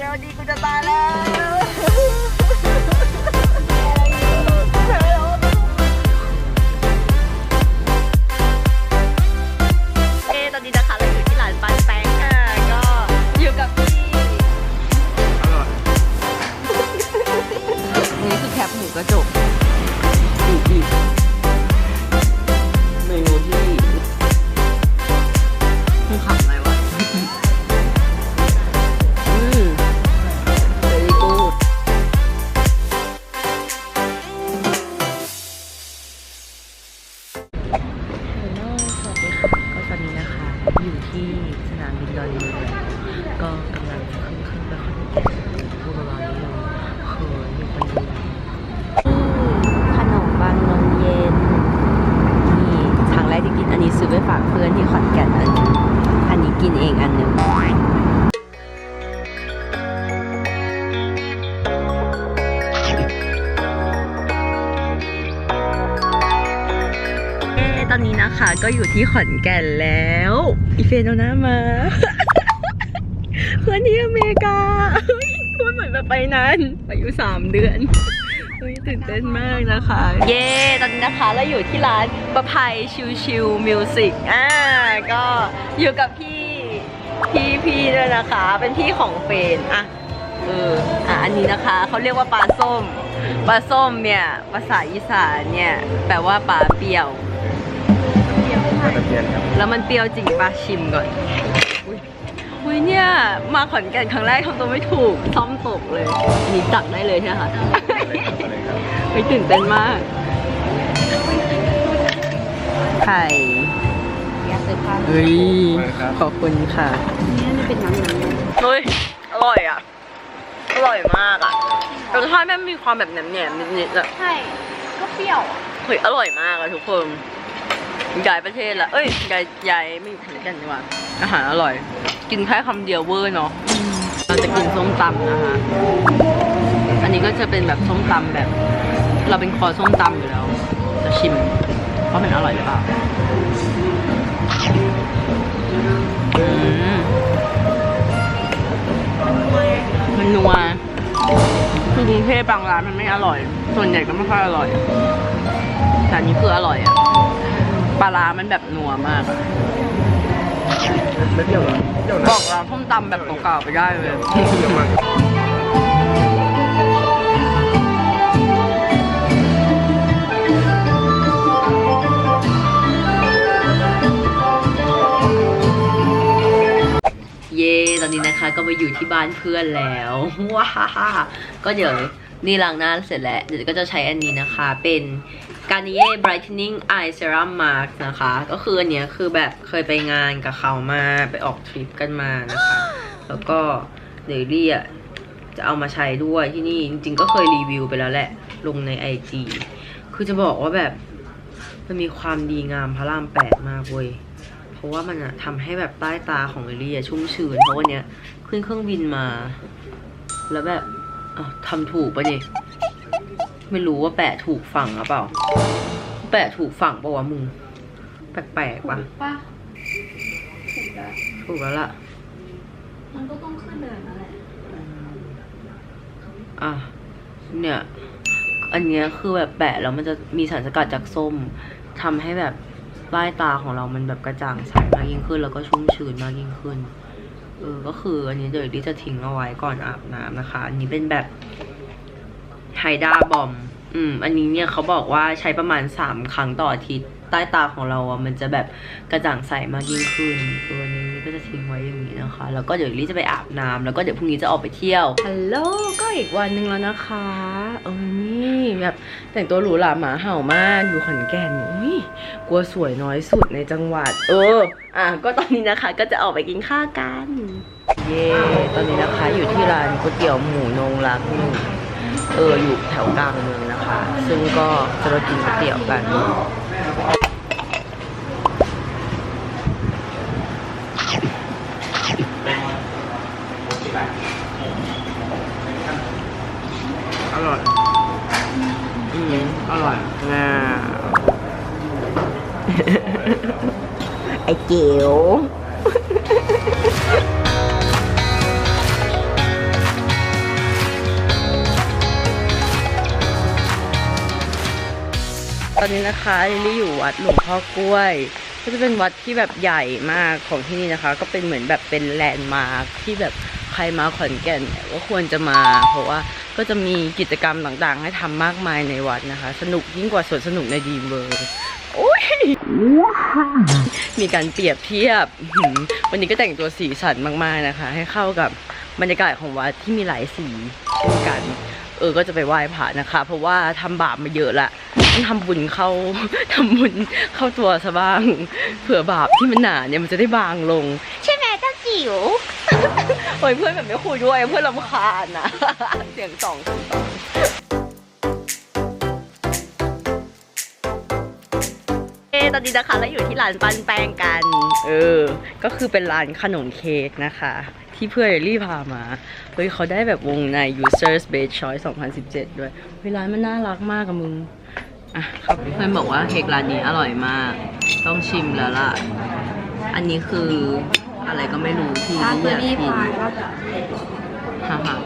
เร็วๆดีกูจะตายแล้ว อ๊ะตอนนี้นะคะ ก็อยู่ที่ขอนแก่นแล้ว อีเฟนเอาหน้ามา เพื่อนที่อเมริกาพูดเหมือนแบบไปนานไปอยู่สามเดือนตื่นเต้นมากนะคะ เย้ตอนนี้นะคะเราอยู่ที่ร้านประภัยชิวชิวมิวสิกอ่าก็อยู่กับพี่พี่พี่ด้วยนะคะ เป็นพี่ของเฟนอะเอออะอันนี้นะคะเขาเรียกว่าปลาส้มปลาส้มเนี่ยภาษาอีสานเนี่ยแปลว่าปลาเปรี้ยว ตะเพียนครับ แล้วมันเปรี้ยวจริงปะชิมก่อนอุ้ยอุ้ยเนี่ย มาขอนแก่นครั้งแรกทำตัวไม่ถูก ซ่อมตกเลยอันนี่ตักได้เลยใช่ไหมคะอะไรครับอะไรครับไม่ตื่นเต้นมาก ไข่เฮ้ย ขอบคุณค่ะเฮ้ย อร่อยอะ อร่อยมากอะรสชาติแม่งมีความแบบแหนมๆนิดๆอะใช่ ก็เปรี้ยว เฮ้ย อร่อยมากอะทุกคน ย้ายประเทศละ เอ้ยย้ายย้ายไม่อยู่ขอนแก่นดีกว่า อาหารอร่อย กินแค่คำเดียวเวอร์เนาะเราจะกินส้มตำนะคะ อันนี้ก็จะเป็นแบบส้มตำแบบ เราเป็นคอส้มตำอยู่แล้ว จะชิมว่ามันอร่อยหรือเปล่าอมันนัวคือกรุงเทพบางร้านมันไม่อร่อย ส่วนใหญ่ก็ไม่ค่อยอร่อย แต่อันนี้คืออร่อยอะ ปลาร้ามันแบบนัวมากอะไม่เปรี้ยวเหรอเปรี้ยวบนะอกร้านส้มตำแบบเก่าๆไปได้เลย เปรี้ยวมากเย่ตอนนี้นะคะก็มาอยู่ที่บ้านเพื่อนแล้วว้าฮ่าก็เดี๋ยวนี่ล้างหน้าเสร็จแล้วเดี๋ยวก็จะใช้อันนี้นะคะ เป็น Garnier Brightening Eye Serum Mask นะคะ ก็คืออันเนี้ยคือแบบเคยไปงานกับเขามาไปออกทริปกันมานะคะ แล้วก็เดี๋ยวเรียจะเอามาใช้ด้วยที่นี่จริงๆ ก็เคยรีวิวไปแล้วแหละ ลงใน IG คือจะบอกว่าแบบมันมีความดีงามพระรามแปดมากเว้ย เพราะว่ามันอะทำให้แบบใต้ตาของลิลลี่อะชุ่มชื้น เพราะวันเนี้ยขึ้นเครื่องบินมา แล้วแบบอะทำถูกปะเนี่ย ไม่รู้ว่าแปะถูกฝั่งหรือเปล่า แปะถูกฝั่งปะวะมึง แปลกๆปะป่ะถูกแล้วล่ะ มันก็ต้องขึ้นเดินนั่นแหละอะ เนี่ย อันเนี้ยคือแบบแปะแล้วมันจะมีสารสกัดจากส้มทำให้แบบใต้ตาของเรามันแบบกระจ่างใสมากยิ่งขึ้น แล้วก็ชุ่มชื้นมากยิ่งขึ้น เออ ก็คืออันนี้เดี๋ยวดิจะทิ้งเอาไว้ก่อนอาบน้ำนะคะ อันนี้เป็นแบบ ไฮด้าบอม อืม อันนี้เนี่ยเขาบอกว่าใช้ประมาณสามครั้งต่ออาทิตย์ ใต้ตาของเราอะมันจะแบบกระจ่างใสมากยิ่งขึ้นเอออันนี้ก็จะทิ้งไว้อย่างนี้นะคะ แล้วก็เดี๋ยวลิจะไปอาบน้ำแล้วก็เดี๋ยวพรุ่งนี้จะออกไปเที่ยว ฮัลโหล ก็อีกวันหนึ่งแล้วนะคะเออนี่แบบแต่งตัวหรูหราหมาเห่ามากอยู่ขอนแก่นอุ้ยกลัวสวยน้อยสุดในจังหวัด เออ อะ ก็ตอนนี้นะคะก็จะออกไปกินข้าวกัน เย่ตอนนี้นะคะอยู่ที่ร้านก๋วยเตี๋ยวหมูนงรักหนึ่ง เอออยู่แถวกลางเมืองนะคะ ซึ่งก็จะมากินก๋วยเตี๋ยวกันอร่อย อืมอร่อยน่าไอเจ๋ว ตอนนี้นะคะลิลลี่อยู่วัดหลวงพ่อกล้วย ก็จะเป็นวัดที่แบบใหญ่มากของที่นี่นะคะ ก็เป็นเหมือนแบบเป็นแลนด์มาร์คที่แบบใครมาขอนแก่นเนี่ยก็ควรจะมา เพราะว่าก็จะมีกิจกรรมต่างๆ ให้ทำมากมายในวัดนะคะ สนุกยิ่งกว่าสวนสนุกในดีมเวิร์โอ้ยมีการเปรียบเทียบ วันนี้ก็แต่งตัวสีสันมากๆนะคะ ให้เข้ากับบรรยากาศของวัดที่มีหลายสีเช่นกัน เออก็จะไปไหว้พระนะคะ เพราะว่าทำบาปมาเยอะละต้องทำบุญเข้าทำบุญเข้าตัวซะบ้าง เผื่อบาปที่มันหนาเนี่ยมันจะได้บางลง ใช่ไหมเจ้าจิ๋วโอ้ยเพื่อนแบบไม่คุยด้วยเพื่อนรำคาญนะเสียงสองเสียงสองเอะตอนนี้นะคะเราอยู่ที่ร้านปั้นแป้งกัน เออ ก็คือเป็นร้านขนมเค้กนะคะ ที่เพื่อนเรลลี่พามา เฮ้ยเขาได้แบบวงใน Users Best Choice 2017 ด้วยเฮ้ยร้านมันน่ารักมากอะมึง อะครับเพื่อนบอกว่าเค้กร้านนี้อร่อยมาก ต้องชิมแล้วล่ะ อันนี้คืออะไรก็ไม่รู้ที่ราสเบอเรียร์กรี่กินพายว่าฮ่าฮ่า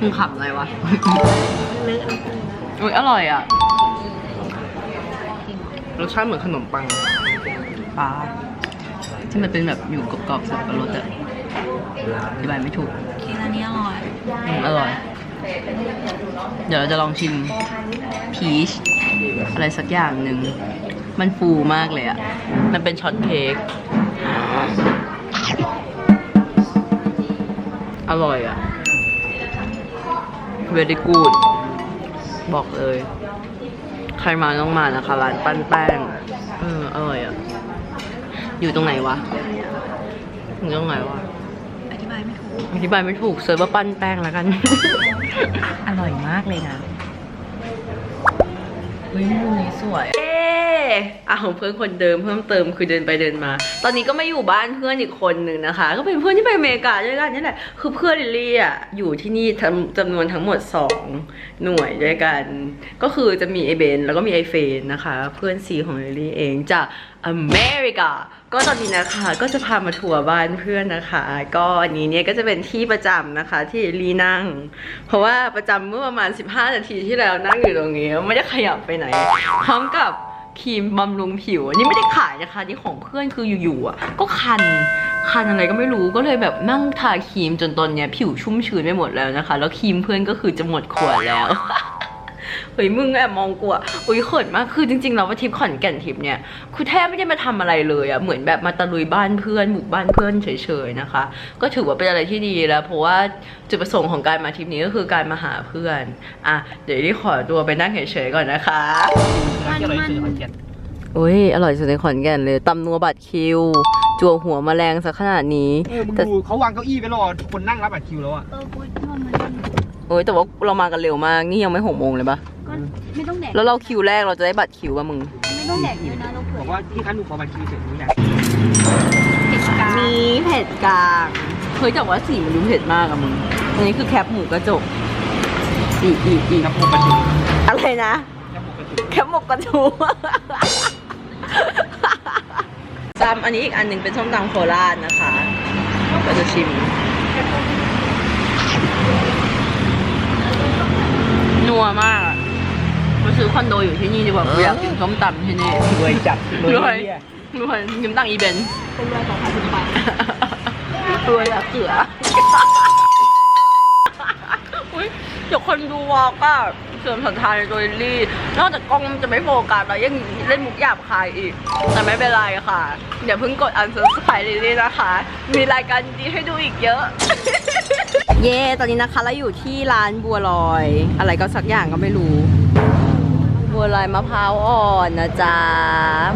มึงขับอะไรวะลึกอุ้ยอร่อยอะ รสชาติเหมือนขนมปังปลา ที่มันเป็นแบบอยู่กรอบๆสับปะรดอะอธิบายไม่ถูกเค้กอันนี้อร่อยอืมอร่อย เดี๋ยวเราจะลองชิมพีชอะไรสักอย่างหนึ่ง มันฟูมากเลยอะมันเป็นช็อตเค้กอร่อยอะ very good บอกเลย ใครมาต้องมานะคะ ร้านปั้นแป้ง เอออร่อยอะ อยู่ตรงไหนวะอยู่ตรงไหนวะ อธิบายไม่ถูก อธิบายไม่ถูกเซิร์ฟว่าปั้นแป้งแล้วกัน อร่อยมากเลยนะเฮ้ยมุมนี้สวยเอ๊อะของเพื่อนคนเดิมเพิ่มเติมคือเดินไปเดินมา ตอนนี้ก็ไม่อยู่บ้านเพื่อนอีกคนหนึ่งนะคะ ก็เป็นเพื่อนที่ไปอเมริกาด้วยกันนี่แหละ คือเพื่อนลิลลี่อะอยู่ที่นี่ทำจำนวนทั้งหมด 2 หน่วยด้วยกัน ก็คือจะมีไอเบนแล้วก็มีไอเฟนนะคะ เพื่อนซีของลิลลี่เองจากอเมริกา ก็ตอนนี้นะคะก็จะพามาทัวร์บ้านเพื่อนนะคะ ก็อันนี้เนี่ยก็จะเป็นที่ประจำนะคะที่ลีนั่ง เพราะว่าประจำเมื่อประมาณ 15 นาทีที่แล้วนั่งอยู่ตรงนี้ไม่ได้ขยับไปไหน พร้อมกับ ครีมบำรุงผิวอันนี้ไม่ได้ขายนะคะนี่ของเพื่อนคืออยู่ๆอะก็คันคันอะไรก็ไม่รู้ก็เลยแบบนั่งทาครีมจนตอนเนี้ยผิวชุ่มชื้นไปหมดแล้วนะคะ แล้วครีมเพื่อนก็คือจะหมดขวดแล้ว เฮ้ยมึงแอบมองกูอะอุ้ยเขินมากคือจริงๆเราว่าทริปขอนแก่นทริปเนี่ยคือแทบไม่ได้มาทำอะไรเลยอะเหมือนแบบมาตะลุยบ้านเพื่อนบุกบ้านเพื่อนเฉยๆนะคะ ก็ถือว่าเป็นอะไรที่ดีแล้ว เพราะว่าจุดประสงค์ของการมาทริปนี้ก็คือการมาหาเพื่อนอะเดี๋ยวที่ขอตัวไปนั่งเฉยๆก่อนนะคะมันมันอุ้ยอร่อยสุดในขอนแก่นเลยตำนัวบัตรคิว จั่วหัวแมลงซะขนาดนี้เออมึงแต่ดูเขาวางเก้าอี้ไว้รอคนนั่งรับบัตรคิวแล้วอะเออกูว่ามัน โอ้ยแต่ว่าเรามากันเร็วมากนี่ยังไม่หกโมงเลยปะก็ไม่ต้องแดกแล้วเราคิวแรกเราจะได้บัตรคิวปะมึงไม่ต้องแดกเยอะนะเราเผื่บออกว่าที่คันหนูขอบัตรคิวเสร็จหนูอยากเผ็ดกลางมีเผ็ดกลางเฮ้ยแต่ว่าสีมันดูเผ็ดมากอะมึงอันนี้คือแคปหมูกระจกอีกอีกอีกน้ำหกกระจุกอะไรนะน้ำหกกระจุกแคปหมกกระทูจำอันนี้อีกอันหนึ่งเป็นส้มตำโคราชนะคะเราจะชิม นัวมากอะมาซื้อคอนโดอยู่ที่นี่ดีกว่ากูอยากกินส้มตำที่นี่รวยจัดรวยรวยยืมตังค์อีเบนเป็นรอยสองพันสิบบาทรวยอะเสืออุ๊ยเดี๋ยวคนดูวอลก็เสื่อมศรัทธาในตัวลิลลี่ นอกจากกล้องมันจะไม่โฟกัสแล้วยังเล่นมุกหยาบคายอีก แต่ไม่เป็นไรค่ะ เดี๋ยวเพิ่งกดอันเซอร์ไพรส์ลิลลี่นะคะ มีรายการดีให้ดูอีกเยอะ เย่ตอนนี้นะคะเราอยู่ที่ร้านบัวลอย อะไรก็สักอย่างก็ไม่รู้ บัวลอยมะพร้าวอ่อนนะจ๊ะ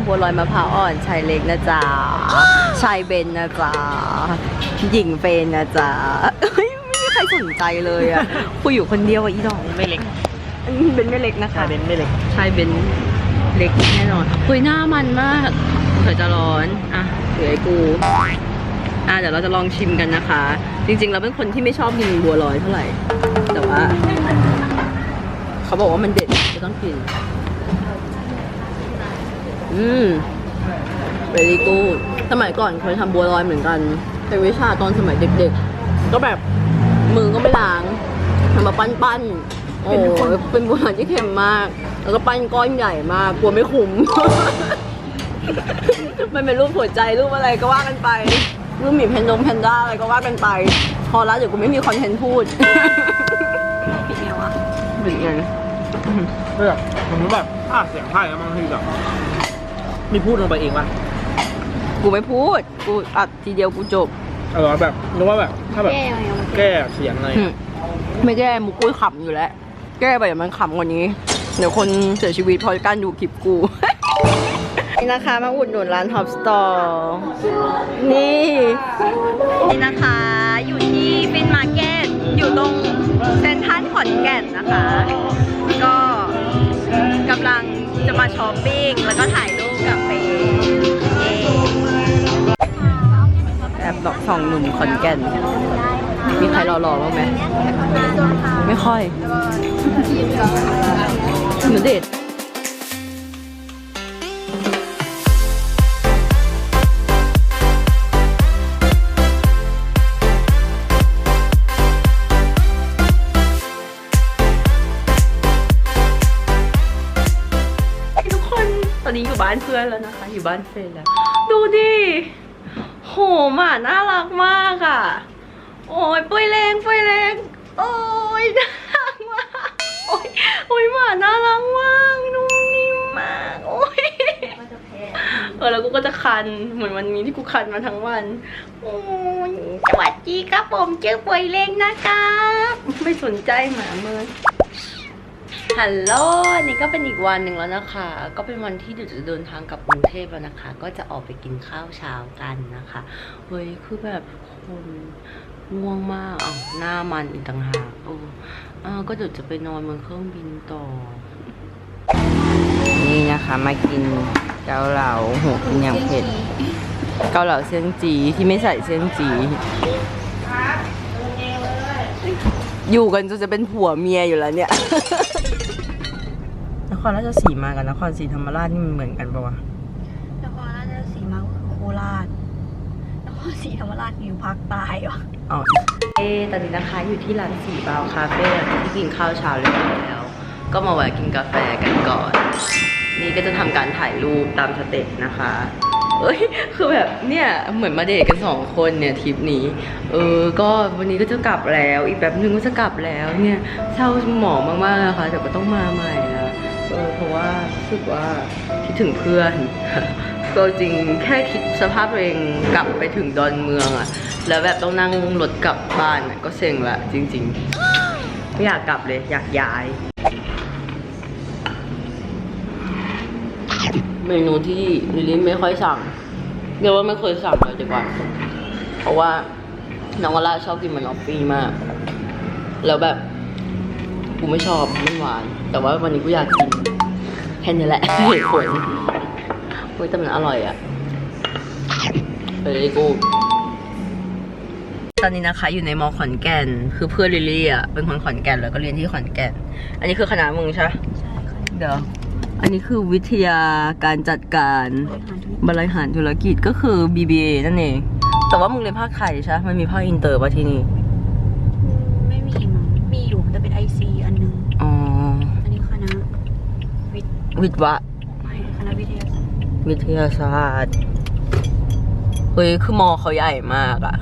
บัวลอยมะพร้าวอ่อนชายเล็กนะจ๊ะชายเบนนะจ๊ะ หญิงเฟนนะจ๊ะเฮ้ยไม่มีใครสนใจเลยอะคุยอยู่คนเดียวอะอีดองไม่เล็กเบนไม่เล็กนะคะชาเบนไม่เล็กชายเบนเล็กแน่นอนเฮ้ยหน้ามันมากเผื่อจะร้อน อะเหลือไอ้กู อะเดี๋ยวเราจะลองชิมกันนะคะ จริงๆ เราเป็นคนที่ไม่ชอบกินบัวลอยเท่าไหร่ แต่ว่า เขาบอกว่ามันเด็ดจะต้องกิน อืม very good สมัยก่อนเคยทำบัวลอยเหมือนกันเป็นวิชาตอนสมัยเด็กๆ ก็แบบมือก็ไม่ล้างทำมาปั้นๆ โอ้ยเป็นบัวลอยที่เค็มมาก แล้วก็ปั้นก้อนใหญ่มากกลัวไม่คุ้ม มันเป็นรูปหัวใจรูปอะไรก็ว่ากันไป รูปหมีแพนดงแพนด้าอะไรก็ว่ากันไป พอแล้วเดี๋ยวกูไม่มีคอนเทนต์พูดผิดไงวะเป็นไงเพื่อผมติแบบภาคเสียงไพ่แล้วบางทีแบบมีพูดลงไปเองป่ะกูไม่พูด กูอัดทีเดียวกูจบเออแบบนึกว่าแบบถ้าแบบแก้ยังไงวะแก้เสียงอะไรอืมไม่แก้มุกกุ้ยขำอยู่แล้ว แก้ไปเดี๋ยวมันขำกว่านี้ เดี๋ยวคนเสียชีวิตเพราะการดูคลิปกู นี่นะคะมาอุดหนุนร้านท็อปสตอร์นี่นี่นะคะ อยู่ที่ฟินมาร์เก็ตอยู่ตรงเซ็นทรัลขอนแก่นนะคะ ก็กำลังจะมาช้อปปิ้งแล้วก็ถ่ายรูปกับเฟแอบดอกสองหนุ่มขอนแก่น มีใครรอๆบ้างไหม ไม่ค่อย เหมือนเดท แล้วนะคะ อยู่บ้านเฟรนแล้ว ดูดิโหหมาน่ารักมากอะ โอ้ยปุ้ยเลงปุ้ยเลงโอ้ยน่ารักมากโอ้ยโอ้ยหมาน่ารักมากนุ่มนิ่มมากโอ้ยเออแล้วกูก็จะคันเหมือนวันนี้ที่กูคันมาทั้งวันโอ้ยสวัสดีครับผมเจอปุ้ยเลงนะครับไม่สนใจหมาเมิน ฮัลโหลนี่ก็เป็นอีกวันหนึ่งแล้วนะคะ ก็เป็นวันที่เดี๋ยวจะเดินทางกลับกรุงเทพแล้วนะคะ ก็จะออกไปกินข้าวเช้ากันนะคะเฮ้ยคือแบบคนง่วงมากอะหน้ามันอีกต่างหากโอ้อ้าวก็เดี๋ยวจะไปนอนบนเครื่องบินต่อ นี่นะคะมากินเกาเหลาโหกินอย่างเผ็ดเกาเหลาเส้นจีที่ไม่ใส่เส้นจี อยู่กันจนจะเป็นผัวเมียอยู่แล้วเนี่ย ครราชสีมากับนครศรีธรรมราชนี่มันเหมือนกันปะวะนครราชสีมาโคราชนครศรีธรรมราชอยู่ภาคใต้วะอ๋อเอตอนนี้นะคะอยู่ที่ร้านสีบาวคาเฟ่ที่กินข้าวเช้าเรียบร้อยแล้ว ก็มาแวะกินกาแฟกันก่อน นี่ก็จะทำการถ่ายรูปตามสเต็ปนะคะเอ้ย คือแบบเนี่ยเหมือนมาเดทกันสองคนเนี่ยทริปนี้ เออ ก็วันนี้ก็จะกลับแล้ว อีกแบบนึงก็จะกลับแล้วเนี่ยเศร้าหมองมากๆนะคะแต่ก็ต้องมาใหม่นะเออเพราะว่ารู้สึกว่าคิดถึงเพื่อน ก็จริงแค่คิดสภาพตัวเองกลับไปถึงดอนเมืองอะแล้วแบบต้องนั่งรถกลับบ้านอะก็เซ็งละจริงๆไม่อยากกลับเลยอยากย้าย เมนูที่ลิลลี่ไม่ค่อยสั่งเรียกว่าไม่เคยสั่งเลยดีกว่าเพราะว่าน้องวาร่าชอบกินมันออฟฟี่มาก แล้วแบบกูไม่ชอบมันหวาน แต่ว่าวันนี้กูอยากกินแค่นี้แหละเหตุผลเฮ้ยแต่มันอร่อยอะเลยกูตอนนี้นะคะอยู่ในมอขอนแก่น คือเพื่อนลิลลี่อะเป็นคนขอนแก่นแล้วก็เรียนที่ขอนแก่น อันนี้คือคณะมึงใช่ปะใช่ค่ะเดี๋ยวอันนี้คือวิทยาการจัดการบริหารธุรกิจก็คือ BBA นั่นเอง แต่ว่ามึงเรียนภาคไทยใช่ปะมันมีภาคอินเตอร์ป่ะที่นี่ ไม่มีมั้งมีอยู่แต่เป็นไอซีอันหนึง อ๋อ อันนี้คณะ วิทย์วิทย์วะ ไม่คณะวิทยาศาสตร์วิทยาศาสตร์ เฮ้ย คือมอเขาใหญ่มากอะ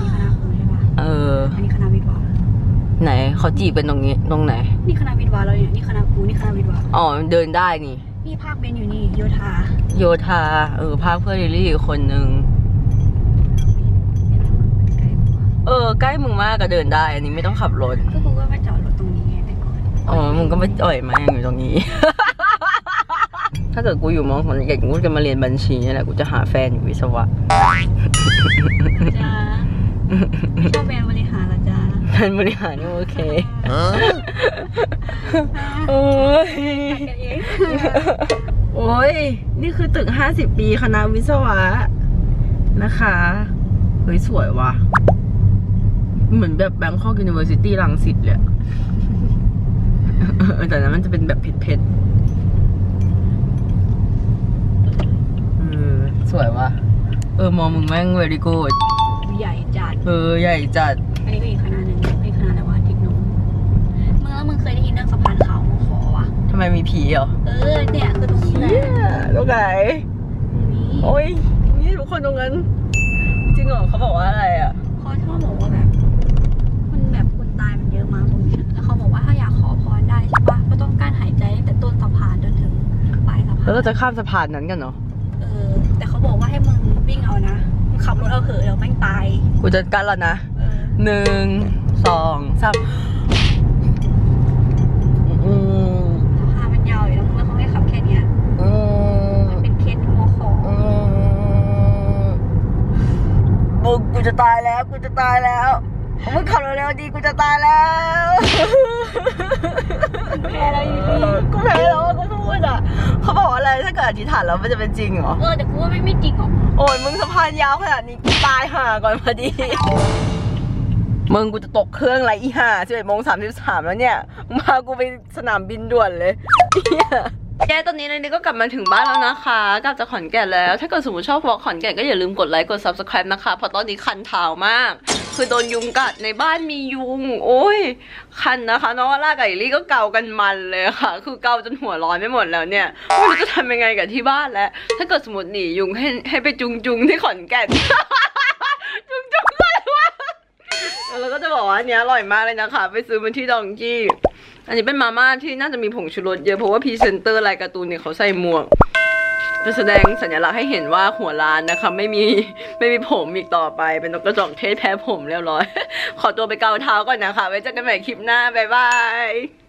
นี่คณะครูใช่ปะเออ อันนี้คณะวิทย์วะไหนเขาจีบเป็นตรงนี้ตรงไหน นี่คณะวิทย์วะแล้วเนี่ยนี่คณะครูนี่คณะวิทย์วะอ๋อ เดินได้นี่ นี่ภาคเบนอยู่นี่โยธาโยธา เออ ภาคเพื่อนลิลลี่อีกคนนึงใกล้กว่าเออ ใกล้มึงมากก็เดินได้ อันนี้ไม่ต้องขับรถก็กูก็มาจอดรถตรงนี้ไงแต่ก่อนอ๋อ มึงก็ไม่อ่อยมาอยู่ตรงนี้ ถ้าเกิดกูอยู่มองขอนแก่นกูจะมาเรียนบัญชีนี่แหละกูจะหาแฟนอยู่วิศวะจ้าชอบแบรนด์บริหารละจ้าแฟนบริหารนี่โอเคโอ้ยกันเองโอ้ย นี่คือตึก 50 ปีคณะวิศวะนะคะเฮ้ยสวยว่ะ เหมือนแบบแบงคอกยูนิเวอร์ซิตี้รังสิตเลยอะเออแต่นั้นมันจะเป็นแบบเผ็ดๆเออ สวยว่ะ เออมองมึงแม่ง very good ใหญ่จัด เออใหญ่จัด อันนี้ก็อีกคณะหนึ่งอีกคณะอะไรวะเทคโนมึงแล้วมึงเคยได้ยินเรื่องมมีผีเหรอเออเนี่ยคือตรงนี้แหละตรงไหนนี้โอ้ยนี่ทุกคนตรงนั้น จริงเหรอเขาบอกว่าอะไรอะเขาชอบบอกว่าแบบมันแบบคนตายมันเยอะมากตรงเนี้ยแล้วเขาบอกว่าถ้าอยากขอพรได้ใช่ปะก็ต้องการหายใจตั้งแต่ต้นสะพานจนถึงปลายสะพานแล้วเราจะข้ามสะพานนั้นกันเนาะเออ ขับรถเอาเถอะเดี๋ยวแม่งตายกูจะกันแล้วนะเออหนึ่งสองสามอืมสะพานมันยาวอยู่แล้วมึงแล้วเขาให้ขับแค่เนี้ยอืมมันเป็นเคสหัวของอืมบุกกูจะตายแล้ว กูจะตายแล้วมึงขับเร็วๆดีกูจะตายแล้ว ถ้าเกิดอธิษฐานแล้วมันจะเป็นจริงเหรอ เออแต่กูว่าไม่ไม่จริงหรอกโอ้ยมึงสะพานยาวขนาดนี้กูตายห่าก่อนพอดี มึงกูจะตกเครื่องไรอีห่าสิบเอ็ดโมงสามสิบสามแล้วเนี่ยมึงพากูไปสนามบินด่วนเลยเหี้ยแกตอนนี้เลยนี่ก็กลับมาถึงบ้านแล้วนะคะ กลับจากขอนแก่นแล้ว ถ้าเกิดสมมติชอบวอล์กขอนแก่นก็อย่าลืมกดไลค์กด subscribe นะคะเพราะตอนนี้คันเท้ามาก คือโดนยุงกัดในบ้านมียุง โอ้ยคันนะคะน้องอาล่ากับอิลี่ก็เกากันมันเลยค่ะ คือเกาจนหัวร้อนไปหมดแล้วเนี่ยไม่รู้จะทำยังไงกับที่บ้านแล้ว ถ้าเกิดสมมติหนียุงให้ให้ไปจุงจุงที่ขอนแก่นจุงจุงเลยวะแล้วก็จะบอกว่าอันเนี้ยอร่อยมากเลยนะคะ ไปซื้อมันที่ดองกี้อันนี้เป็นมาม่าที่น่าจะมีผงชูรสเยอะเพราะว่าพรีเซนเตอร์รายการ์ตูนเนี่ยเขาใส่หมวก จะแสดงสัญลักษณ์ให้เห็นว่าหัวร้านนะคะ ไม่มีไม่มีผมอีกต่อไปเป็นนกกระจอกเทศแพ้ผมเรียบร้อย ขอตัวไปเกาเท้าก่อนนะคะ ไว้เจอกันใหม่คลิปหน้า บ๊ายบาย